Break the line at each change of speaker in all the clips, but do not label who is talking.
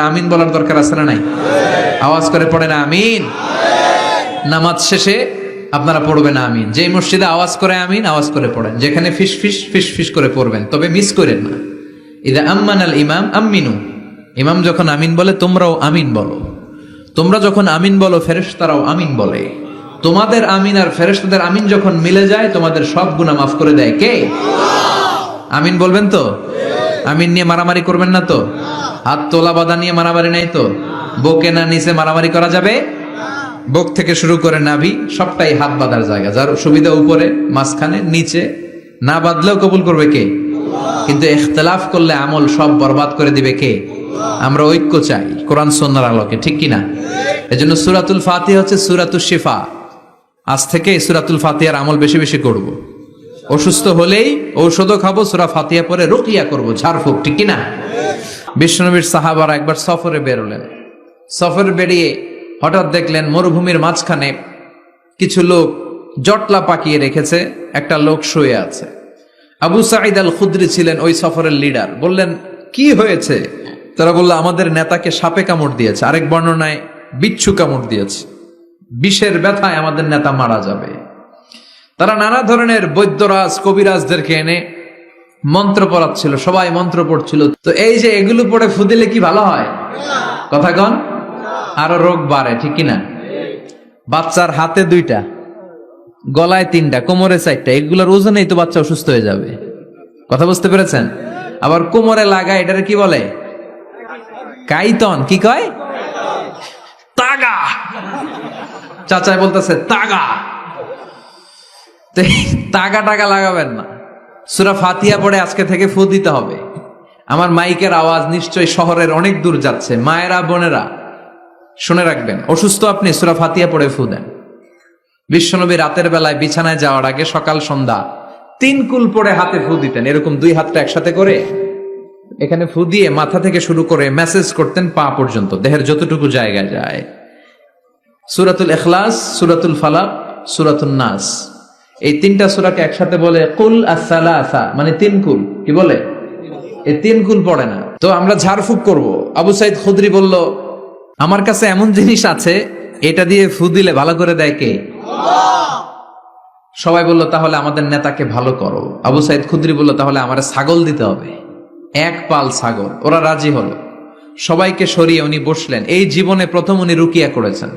আমিন বলার দরকার আছে না নাই? আওয়াজ করে পড়ে না আমিন। নামাজ শেষে আপনারা পড়বেন আমিন। যেই মসজিদে আওয়াজ করে আমিন, আওয়াজ করে পড়েন। যেখানে ফিস ফিস ফিস ফিস করে পড়বেন। তবে মিস করেন না। ইদা আম্মান আল ইমাম আম্মিনু। ইমাম যখন আমিন বলে, তোমরাও আমিন বলো। তোমরা যখন আমিন বলো, ফেরেশতারাও আমিন বলে। তোমাদের আমিন আর ফেরেশতাদের আমিন যখন মিলে যায়, তোমাদের সব গুনাহ মাফ করে দেয় কে? আমিন বলবেন তো? আমিন নিয়ে মারামারি করবেন না তো? হাত তোলা বাধা নিয়ে মারামারি নাই তো? বকে না নিচে মারামারি করা যাবে? বুক থেকে শুরু করে নাভি, সবটাই হাত বাঁধার জায়গা। যার সুবিধা উপরে, মাঝখানে, নিচে। না বাঁধলেও কবুল করবে কে? কিন্তু ইখতলাফ করলে আমল সব বরবাদ করে দিবে কে? আমরা ঐক্য চাই, কোরআন সন্ন্যার আলোকে, ঠিক কিনা এজন্য সুরাতুল ফাতি হচ্ছে সুরাতুল শিফা। আজ থেকে সুরাতুল ফাতিহার আমল বেশি বেশি করব। অসুস্থ হলেই ঔষধও খাব, সুরা ফাতিয়া পরে রুকিয়া করব ঝাড়ফুঁক ঠিক কিনা? বিষ্ণনবীর সাহাবারা একবার সফরে বেরোলেন। সফরে বেরিয়ে হঠাৎ দেখলেন মরুভূমির মাঝখানে কিছু লোক জটলা পাকিয়ে রেখেছে, একটা লোক শুয়ে আছে। আবু সাঈদ আল খুদ্রি ছিলেন ওই সফরের লিডার। বললেন, কি হয়েছে? তারা বলল, আমাদের নেতাকে সাপে কামড় দিয়েছে, আরেক বর্ণনায় বিচ্ছু কামড় দিয়েছে। বিষের ব্যথায় আমাদের নেতা মারা যাবে। তারা নানা ধরনের বৈদ্যরাজ, কবিরাজদেরকে এনে মন্ত্র পড়াচ্ছিল, সবাই মন্ত্র পড়ছিল। তো এই যে এগুলো পড়ে ফুদিলে কি ভালো হয়? কথা কন, আরও রোগ বাড়ে, ঠিক কিনা? বাচ্চার হাতে দুইটা, গলায় তিনটা, কোমরে চারটা, এগুলোর ওজনেই তো বাচ্চা অসুস্থ হয়ে যাবে। কথা বুঝতে পেরেছেন? আবার কোমরে লাগায়, এটারে কি বলে? কাইতন, কি কয়? তাগা। চাচাই বলতেছে, তাগা। তো তাগা টাকা লাগাবেন না। সুরা ফাতিয়া পড়ে আজকে থেকে ফু দিতে হবে। আমার মাইকের আওয়াজ নিশ্চয়ই শহরের অনেক দূর যাচ্ছে। মায়েরা, বোনেরা, শুনে রাখবেন, অসুস্থ আপনি সুরা ফাতিয়া পড়ে ফু দেন। বিশ্বনবী রাতের বেলায় বিছানায় যাওয়ার আগে সকাল সন্ধ্যা তিন কুল পরে হাতে ফু দিতেন। এরকম দুই হাতটা একসাথে করে এখানে ফু দিয়ে মাথা থেকে শুরু করে মেসেজ করতেন পা পর্যন্ত, দেহের যতটুকু জায়গায় যায়। সুরাতুল এখলাস সুরাতুল ফালাক সুরাতুল নাস। এই তিনটা সুরাকে একসাথে বলে কুল আসালা আসা মানে তিন কুল। কি বলে? এই তিন কুল পড়ে না। তো আমরা ঝাড়ফুঁক করব। আবু সাইদ খুদরি বলল, আমার কাছে এমন জিনিস আছে, এটা দিয়ে ফু দিলে ভালো করে দেয় কে? সবাই বলল, তাহলে আমাদের নেতাকে ভালো করো। আবু সাইদ খুদ্রি বলল, তাহলে আমার ছাগল দিতে হবে। এক পাল ছাগল। ওরা রাজি হলো। সবাইকে সরিয়ে উনি বসলেন। এই জীবনে প্রথম উনি রুকিয়া করেছেন।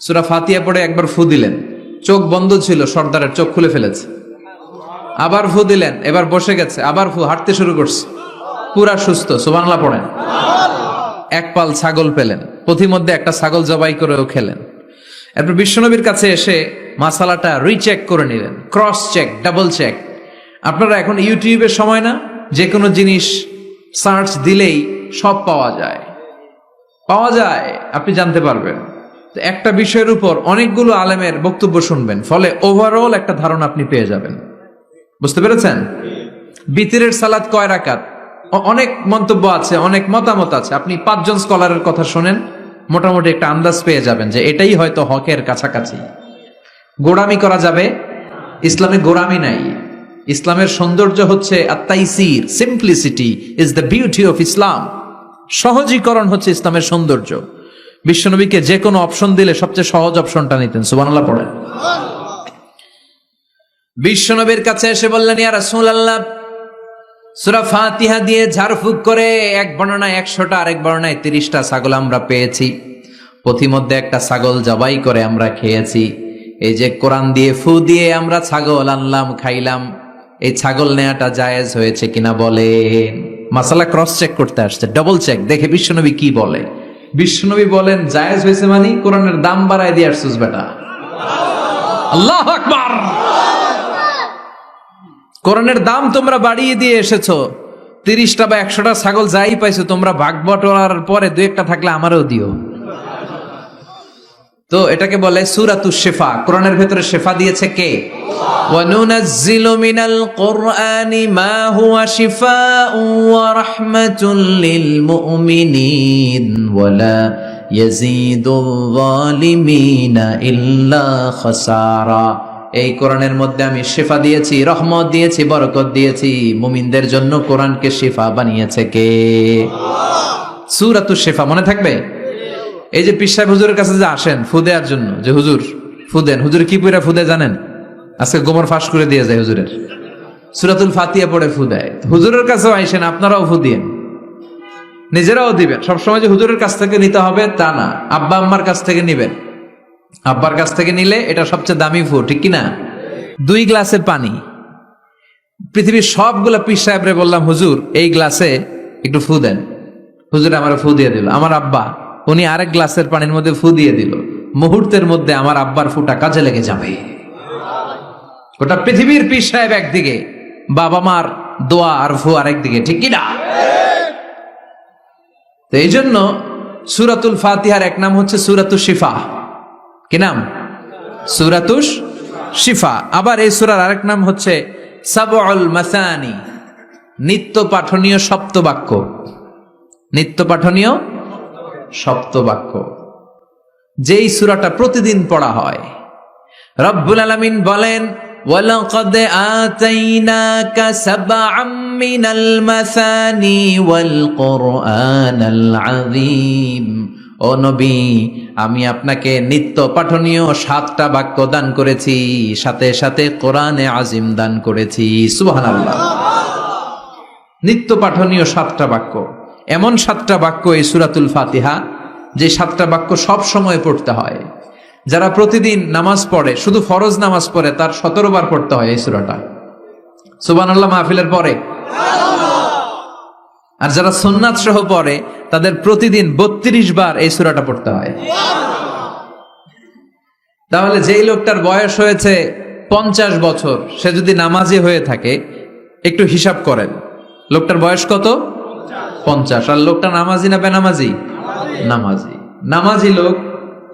সুরা ফাতিয়া পড়ে একবার ফু দিলেন। চোখ বন্ধ ছিল, সর্দারের চোখ খুলে ফেলেছে। আবার ফু দিলেন, এবার বসে গেছে, আবার ফু, হাঁটতে শুরু করছে। পুরা সুস্থ সুবাংলা পড়েন। এক পাল ছাগল পেলেন, পথিমধ্যে একটা ছাগল জবাই করেও খেলেন। এরপর বিশ্বনবীর কাছে এসে মাসালাটা রিচেক করে নিলেন ক্রস চেক ডাবল চেক আপনারা এখন ইউটিউবের সময় না যে কোনো জিনিস সার্চ দিলেই সব পাওয়া যায়। পাওয়া যায়, আপনি জানতে পারবেন। একটা বিষয়ের উপর অনেকগুলো আলেমের বক্তব্য শুনবেন, ফলে ওভারঅল একটা ধারণা আপনি পেয়ে যাবেন। বুঝতে পেরেছেন? বিতিরের সালাদ কয় রাকাত? অনেক মন্তব্য আছে, অনেক মতামত আছে। আপনি পাঁচজন স্কলারের কথা শোনেন, মোটামুটি একটা আন্দাজ পেয়ে যাবেন যে এটাই হয়তো হকের কাছাকাছি। গোড়ামি করা যাবে? ইসলামে গোড়ামি নাই। ইসলামের সৌন্দর্য হচ্ছে আত্মাইসির simplicity is the beauty of Islam সহজীকরণ হচ্ছে ইসলামের সৌন্দর্য। বিশ্বনবীকে যে কোনো অপশন দিলে সবচেয়ে সহজ অপশনটা নিতেন সুবানাল্লাহ পড়েন বিশ্বনবীর কাছে এসে বললেন, ইয়া রাসূলুল্লাহ, সূরা ফাতিহা দিয়ে ঝাড়ফুঁক করে এক বর্ণনায় একশোটা, আরেক বর্ণনায় তিরিশটা ছাগল আমরা পেয়েছি। পথিমধ্যে একটা ছাগল জবাই করে আমরা খেয়েছি। এই যে কোরআন দিয়ে ফু দিয়ে আমরা ছাগল আনলাম, খাইলাম। এই ছাগল নেয়াটা জায়েজ হয়েছে কিনা বলে মাসালা ক্রস চেক করতে আসছে ডবল চেক দেখে বিশ্বনবী কি বলে। বিশ্বনবী বলেন, জায়েজ হয়েছে মানে কোরআনের দাম বাড়ায় দিয়ে আসছিস বেটা। আল্লাহ আকবার। কোরআনের দাম তোমরা বাড়িয়ে দিয়ে এসেছ। তিরিশটা বা একশোটা ছাগল যাই পাইছো, তোমরা ভাগ বটার পরে দু একটা থাকলে আমারও দিও। তো এটাকে বলে সুরাতু শেফা। কোরআনের ভেতরে শেফা দিয়েছে কে? কোরআনি ইল্লা এই কোরআনের মধ্যে আমি শেফা দিয়েছি, রহমত দিয়েছি, বরকত দিয়েছি। মুমিনদের জন্য কোরআনকে শেফা বানিয়েছে কে? সুরাতু শেফা মনে থাকবে? এই যে পিসাব হুজুরের কাছে যে আসেন ফু দেওয়ার জন্য, যে হুজুর, ফু দেন। হুজুর কি পইরা ফু দেয় জানেন? আজকে গোমর ফাঁস করে দিয়ে যায় হুজুরের। সুরাতুল ফাতিয়া পড়ে ফু দেয়। হুজুরের কাছেও আইসেন, আপনারাও ফু দিয়েন। নিজেরাও দিবেন। সবসময় যে হুজুরের কাছ থেকে নিতে হবে, তা না। আব্বা আম্মার কাছ থেকে নিবেন। আব্বার কাছ থেকে নিলে এটা সবচেয়ে দামি ফু, ঠিক কি না দুই গ্লাসে পানি। পৃথিবীর সবগুলা পীর সাহেবরে বললাম, হুজুর, এই গ্লাসে একটু ফু দেন। হুজুর আমার ফু দিয়ে দিল। আমার আব্বা উনি আরেক গ্লাসের পানির মধ্যে ফু দিয়ে দিল। মুহূর্তের মধ্যে আমার আব্বার ফুটা কাজে লেগে যাবে। গোটা পৃথিবীর পীর সাহেব একদিকে, বাবা মার দোয়া আর ফু আরেকদিকে ঠিক কি না তো এই জন্য সুরাতুল ফাতিহার এক নাম হচ্ছে সুরাতু শিফা। কি নাম? সুরাতুস শিফা। আবার এই সুরার আরেক নাম হচ্ছে সাবল মাসানি, নিত্য পাঠনীয় সপ্তবাক্য। নিত্য পাঠনীয় সপ্তবাক্য যেই সুরাটা প্রতিদিন পড়া হয় রব্বুল আলামিন বলেন ولقد آتيناك سبعا من المثاني والقرآن العظيم ও নবী আমি আপনাকে নিত্য পাঠনীয় সাতটা বাক্য দান করেছি সাথে সাথে কোরআনে আজিম দান করেছি সুবহানাল্লাহ নিত্য পাঠনীয় সাতটা বাক্য এমন সাতটা বাক্য এই সুরাতুল ফাতিহা, যে সাতটা বাক্য সব সময় পড়তে হয়। যারা প্রতিদিন নামাজ পড়ে, শুধু ফরজ নামাজ পড়ে, তার সতেরো বার পড়তে হয় এই সুরাটা। সুবান আল্লাহ মাহফিলের পরে। আর যারা সোননাথ সহ পড়ে, তাদের প্রতিদিন বত্রিশ বার এই সুরাটা পড়তে হয়। তাহলে যেই লোকটার বয়স হয়েছে পঞ্চাশ বছর, সে যদি নামাজি হয়ে থাকে, একটু হিসাব করেন। লোকটার বয়স কত? পঞ্চাশ। আর লোকটা নামাজি না বেনামাজি? নামাজি। নামাজি লোক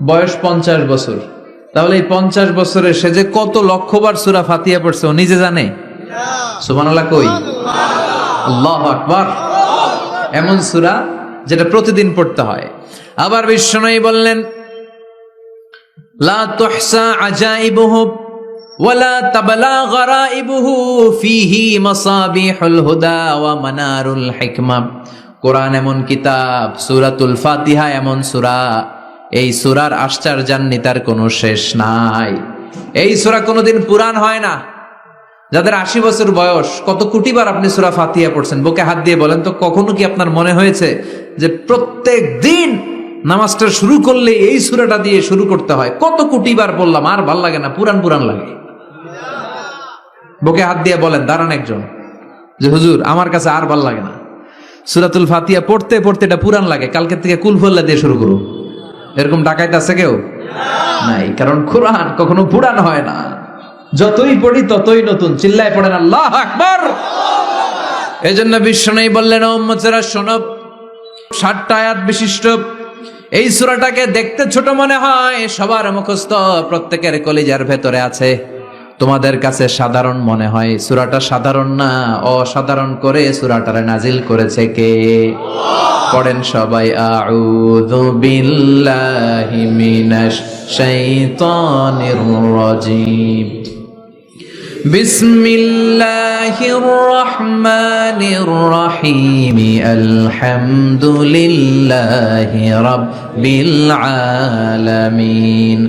বয়স পঞ্চাশ বছর। তাহলে এই পঞ্চাশ বছরে সে যে কত লক্ষবার সুরা ফাতিয়া পড়ছে, ও নিজে জানে? সুবহানাল্লাহ কই? আল্লাহ আকবার। এমন সুরা যেটা প্রতিদিন পড়তে হয়। আবার বিশ্বনয়ী বললেন, লা তুহসা আজাইবুহু তাবলা গরাইবুহু ফিহি মাসাবিহুল হুদা ওয়া মানারুল হিকমা। কোরআন এমন কিতাব, সূরাতুল ফাতিহা এমন সূরা। এই সূরার আশ্চর্যান্বিতার কোনো শেষ নাই। এই সূরা কোনোদিন পুরান হয় না। যাদের আশি বছর বয়স, কত কোটিবার আপনি সুরা ফাতিয়া পড়ছেন? বুকে হাত দিয়ে বলেন তো, কখনো কি আপনার মনে হয়েছে যে প্রত্যেক দিন নামাজটা শুরু করলে এই সুরাটা দিয়ে শুরু করতে হয়? কত কোটিবার বললাম আর ভালো লাগে না পুরান পুরান লাগে। বুকে হাত দিয়ে বলেন, দাঁড়ান একজন। যে, হুজুর, আমার কাছে আর ভালো লাগে না। সুরাতুল ফাতিয়া পড়তে পড়তে এটা পুরান লাগে। কালকে থেকে কুলফল্লা দিয়ে শুরু করুন। এরকম ডাকাইতে আছে কেউ? নাই, কারণ কোরআন কখনো পুরান হয় না। যতই পড়ি ততই নতুন। চিল্লায় পড়েন, আল্লাহ আকবার! এই জন্য বিশ্ব নেই বললেন ওম্মচেরা শোনব ষাটটা আয়াত বিশিষ্ট। এই সুরাটাকে দেখতে ছোট মনে হয়, সবার মুখস্থ প্রত্যেকের কলিজার ভেতরে আছে। তোমাদের কাছে সাধারণ মনে হয়। সুরাটা সাধারণ না? অসাধারণ করে সুরাটা নাজিল করেছে কে? পড়েন সবাই, আউযু বিল্লাহি মিনাশ শাইতানির রাজিম। বিসমিল্লাহির রহমানির রহিম। আলহামদুলিল্লাহি রাব্বিল আলামিন।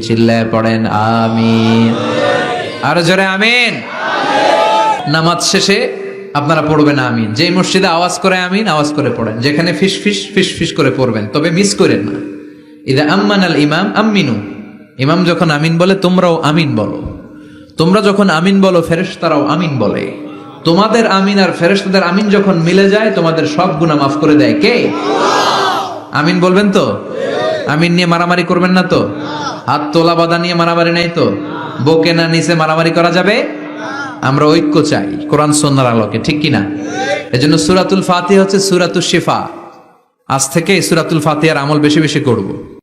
চিল্লায় পড়েন, আমিন। আর জোরে আমিন। নামাজ শেষে আপনারা পড়বেন আমিন। যেই মসজিদে আওয়াজ করে আমিন, আওয়াজ করে পড়েন। যেখানে ফিস ফিস ফিস ফিস করে পড়বেন। তবে মিস করেন না। ইদা আম্মান আল ইমাম, আম্মিনু। ইমাম যখন আমিন বলে, তোমরাও আমিন বলো। তোমরা যখন আমিন বলো, ফেরেশতারাও আমিন বলে। তোমাদের আমিন আর ফেরেশতাদের আমিন যখন মিলে যায়, তোমাদের সব গুনাহ মাফ করে দেয় কে? আমিন বলবেন তো? আমিন নিয়ে মারামারি করবেন না তো? হাত তোলা বাধা নিয়ে মারামারি নাই তো? বোকে না নিচে মারামারি করা যাবে? আমরা ঐক্য চাই, কোরআন সন্ন্যার আলোকে, ঠিক কিনা? জন্য সুরাতুল ফাতে হচ্ছে সুরাতুল শেফা। আজ থেকে সুরাতুল ফাতিহার আমল বেশি বেশি করব।